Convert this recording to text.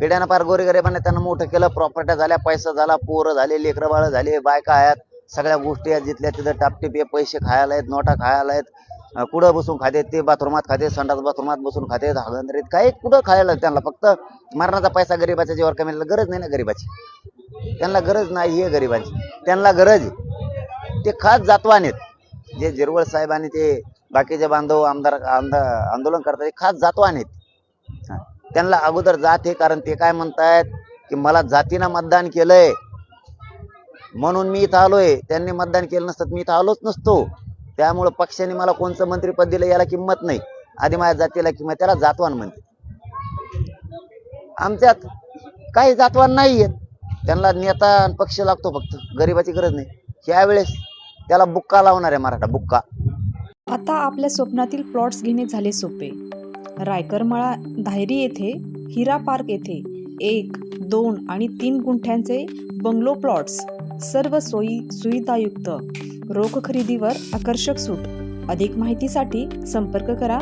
पिढ्यानं पार गोरेगरिबांना त्यांना मोठं केलं प्रॉपर्ट्या झाल्या पैसा झाला पोरं झाले लेकरं बाळ झाले बायका आहेत. सगळ्या गोष्टी आहेत जिथल्या तिथं टापटिपे पैसे खायला आहेत नोटा खायला आहेत. कुठं बसून खाते ते बाथरूमात खाते संडास बाथरूमात बसून खाते धागंदरीत काही कुठं खायला त्यांना. फक्त मरणाचा पैसा गरीबाच्या जीवर कमी गरज नाही ना गरीबाची. त्यांना गरज नाही आहे गरीबाची. त्यांना गरज आहे. ते खास जातवान आहेत. जे जिरवळ साहेब आणि ते बाकीचे बांधव आमदार आमदार आंदोलन करतात ते खास जातवान आहेत. त्यांना अगोदर जात आहे कारण ते काय म्हणतायत की मला जातीनं मतदान केलंय. म्हणून मी इथं आलोय. त्यांनी मतदान केलं नसतं मी इथं आलोच नसतो. त्यामुळं पक्षाने मला कोणतं मंत्रीपद दिलं याला किंमत नाही. आधी माझ्या जातीला किंमत त्याला जातवान म्हणते. आमच्यात काही जातवान नाही आहेत त्यांना नेता आणि पक्ष लागतो फक्त. गरीबाची गरज नाही. यावेळेस त्याला बुक्का लावणार आहे मराठा बुक्का. आता आपल्या स्वप्नातील प्लॉट्स घेणे झाले सोपे. रायकरमळा धायरी येथे हिरा पार्क येथे एक दोन आणि तीन गुंठ्यांचे बंगलो प्लॉट्स सर्व सोयी सुविधायुक्त. रोख खरेदीवर आकर्षक सूट. अधिक माहितीसाठी संपर्क करा.